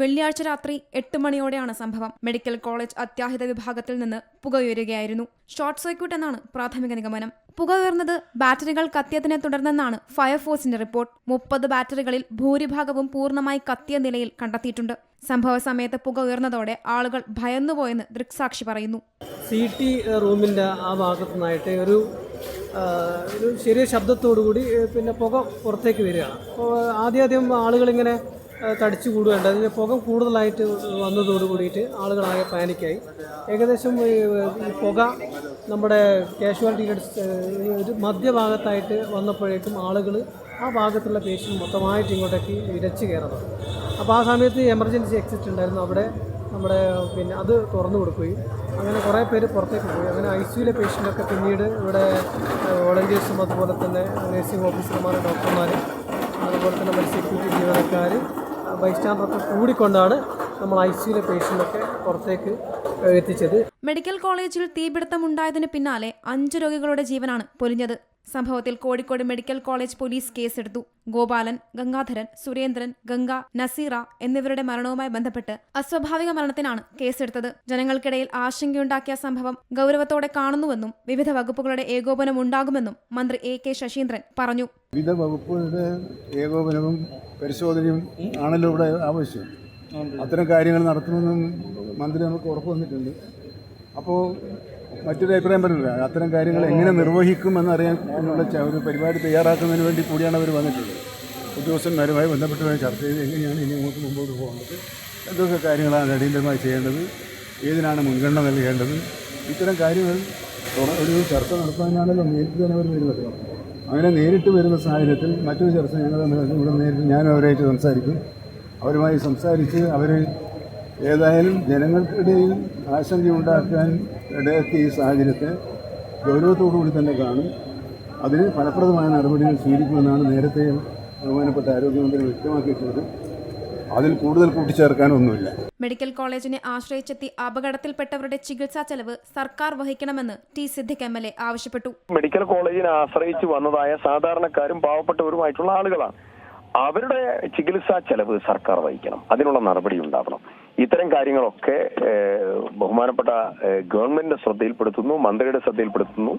വെള്ളിയാഴ്ച രാത്രി എട്ട് മണിയോടെയാണ് സംഭവം. മെഡിക്കൽ കോളേജ് അത്യാഹിത വിഭാഗത്തിൽ നിന്ന് പുകയുയരുകയായിരുന്നു ഷോർട്ട് സർക്യൂട്ട് എന്നാണ് പ്രാഥമിക നിഗമനം. പുക ഉയർന്നത് ബാറ്ററികൾ കത്തിയതിനെ തുടർന്നെന്നാണ് ഫയർഫോഴ്സിന്റെ റിപ്പോർട്ട്. മുപ്പത് ബാറ്ററികളിൽ ഭൂരിഭാഗവും പൂർണമായി കത്തിയ നിലയിൽ കണ്ടെത്തിയിട്ടുണ്ട്. സംഭവ സമയത്ത് പുക ഉയർന്നതോടെ ആളുകൾ ഭയന്നുപോയെന്ന് ദൃക്സാക്ഷി പറയുന്നു. സി ടി റൂമിന്റെ ആ ഭാഗത്തു നിന്നായിട്ട് ഒരു ഒരു ചെറിയ ശബ്ദത്തോടു കൂടി പിന്നെ പുക പുറത്തേക്ക് വരികയാണ്. അപ്പോൾ ആദ്യം ആദ്യം ആളുകളിങ്ങനെ തടിച്ചു കൂടുകയുണ്ട്. അതിന്റെ പുക കൂടുതലായിട്ട് വന്നതോട് കൂടിയിട്ട് ആളുകളാകെ പാനിക്കായി. ഏകദേശം ഈ പുക നമ്മുടെ കാഷ്വാലിറ്റിയുടെ ഒരു മധ്യഭാഗത്തായിട്ട് വന്നപ്പോഴേക്കും ആളുകൾ ആ ഭാഗത്തുള്ള പേഷ്യന്റ് മൊത്തമായിട്ട് ഇങ്ങോട്ടേക്ക് ഇരച്ച് കയറണം അപ്പോൾ ആ സമയത്ത് എമർജൻസി എക്സിറ്റ് ഉണ്ടായിരുന്നു. അവിടെ നമ്മുടെ പിന്നെ അത് തുറന്നു കൊടുക്കുകയും അങ്ങനെ കുറേ പേര് പുറത്തേക്ക് പോയി. അങ്ങനെ ഐ സിയിലെ പേഷ്യന്റൊക്കെ പിന്നീട് ഇവിടെ വോളണ്ടിയേഴ്സും അതുപോലെ തന്നെ നഴ്സിംഗ് ഓഫീസർമാർ ഡോക്ടർമാർ അതുപോലെ തന്നെ സെക്യൂരിറ്റി ജീവനക്കാർ ബൈസ്റ്റാൻഡറൊക്കെ കൂടിക്കൊണ്ടാണ് നമ്മൾ ഐ സിയിലെ പേഷ്യന്റൊക്കെ പുറത്തേക്ക് എത്തിച്ചത്. മെഡിക്കൽ കോളേജിൽ തീപിടുത്തമുണ്ടായതിന് പിന്നാലെ അഞ്ച് രോഗികളുടെ ജീവനാണ് പൊലിഞ്ഞത്. സംഭവത്തിൽ കോഴിക്കോട് മെഡിക്കൽ കോളേജ് പോലീസ് കേസെടുത്തു. ഗോപാലൻ ഗംഗാധരൻ സുരേന്ദ്രൻ ഗംഗ നസീറ എന്നിവരുടെ മരണവുമായി ബന്ധപ്പെട്ട് അസ്വാഭാവിക മരണത്തിനാണ് കേസെടുത്തത്. ജനങ്ങൾക്കിടയിൽ ആശങ്കയുണ്ടാക്കിയ സംഭവം ഗൗരവത്തോടെ കാണുന്നുവെന്നും വിവിധ വകുപ്പുകളുടെ ഏകോപനം ഉണ്ടാകുമെന്നും മന്ത്രി എ കെ ശശീന്ദ്രൻ പറഞ്ഞു. വിവിധ വകുപ്പുകളുടെ ഏകോപനവും പരിശോധനയും ആണല്ലോ ഇവിടെ ആവശ്യം. അത്തരം കാര്യങ്ങൾ നടത്തുമെന്നും മന്ത്രി നമുക്ക് ഉറപ്പ് വന്നിട്ടുണ്ട്. അപ്പോൾ മറ്റൊരു അഭിപ്രായം പറഞ്ഞില്ല അത്തരം കാര്യങ്ങൾ എങ്ങനെ നിർവഹിക്കുമെന്നറിയാൻ എന്നുള്ള ഒരു പരിപാടി തയ്യാറാക്കുന്നതിന് വേണ്ടി കൂടിയാണ് അവർ വന്നിട്ടുള്ളത്. ഉദ്യോഗസ്ഥന്മാരുമായി ബന്ധപ്പെട്ട് ചർച്ച ചെയ്ത് എങ്ങനെയാണ് ഇനി നമുക്ക് മുമ്പോട്ട് പോകേണ്ടത്? എന്തൊക്കെ കാര്യങ്ങളാണ് അടിയന്തരമായി ചെയ്യേണ്ടത്. ഏതിനാണ് മുൻഗണന നൽകേണ്ടത്? ഇത്തരം കാര്യങ്ങൾ ഒരു ചർച്ച നടത്താനാണല്ലോ നേരിട്ട് തന്നെ അവർ വരുന്നത്. അങ്ങനെ നേരിട്ട് വരുന്ന സാഹചര്യത്തിൽ മറ്റൊരു ചർച്ച ഞങ്ങൾ ഇവിടെ നേരിട്ട് ഞാനും അവരായിട്ട് സംസാരിക്കും. അവരുമായി സംസാരിച്ച് അവർ ഏതായാലും ജനങ്ങൾക്കിടയിൽ ആശങ്കയുണ്ടാക്കാൻ ഇടയാക്കിയ ഈ സാഹചര്യത്തെ ഗൗരവത്തോടുകൂടി തന്നെ കാണും. അതിന് ഫലപ്രദമായ നടപടികൾ സ്വീകരിക്കുമെന്നാണ് നേരത്തെ ബഹുമാനപ്പെട്ട ആരോഗ്യമന്ത്രി വ്യക്തമാക്കിയിട്ടുള്ളത്. അതിൽ കൂടുതൽ കൂട്ടിച്ചേർക്കാനൊന്നുമില്ല. മെഡിക്കൽ കോളേജിനെ ആശ്രയിച്ചെത്തി അപകടത്തിൽപ്പെട്ടവരുടെ ചികിത്സാ ചെലവ് സർക്കാർ വഹിക്കണമെന്ന് T Siddique M L A ആവശ്യപ്പെട്ടു. മെഡിക്കൽ കോളേജിനെ ആശ്രയിച്ച് വന്നതായ സാധാരണക്കാരും പാവപ്പെട്ടവരുമായിട്ടുള്ള ആളുകളാണ്. അവരുടെ ചികിത്സാ ചെലവ് സർക്കാർ വഹിക്കണം. അതിനുള്ള നടപടി ഉണ്ടാവണം. ഇത്തരം കാര്യങ്ങളൊക്കെ ബഹുമാനപ്പെട്ട ഗവൺമെന്റിന്റെ ശ്രദ്ധയിൽപ്പെടുത്തുന്നു മന്ത്രിയുടെ ശ്രദ്ധയിൽപ്പെടുത്തുന്നു.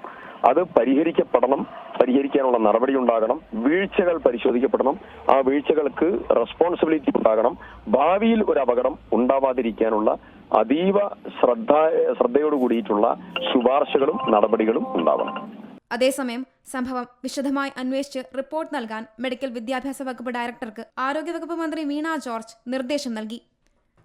അത് പരിഹരിക്കപ്പെടണം പരിഹരിക്കാനുള്ള നടപടി ഉണ്ടാകണം വീഴ്ചകൾ പരിശോധിക്കപ്പെടണം ആ വീഴ്ചകൾക്ക് റെസ്പോൺസിബിലിറ്റി ഉണ്ടാകണം ഭാവിയിൽ ഒരു അപകടം ഉണ്ടാവാതിരിക്കാനുള്ള അതീവ ശ്രദ്ധ ശ്രദ്ധയോട് കൂടിയിട്ടുള്ള ശുപാർശകളും നടപടികളും ഉണ്ടാവണം. അതേസമയം സംഭവം വിശദമായി അന്വേഷിച്ച് റിപ്പോർട്ട് നൽകാൻ മെഡിക്കൽ വിദ്യാഭ്യാസ വകുപ്പ് ഡയറക്ടർക്ക് ആരോഗ്യവകുപ്പ് മന്ത്രി വീണ ജോർജ് നിർദ്ദേശം നൽകി.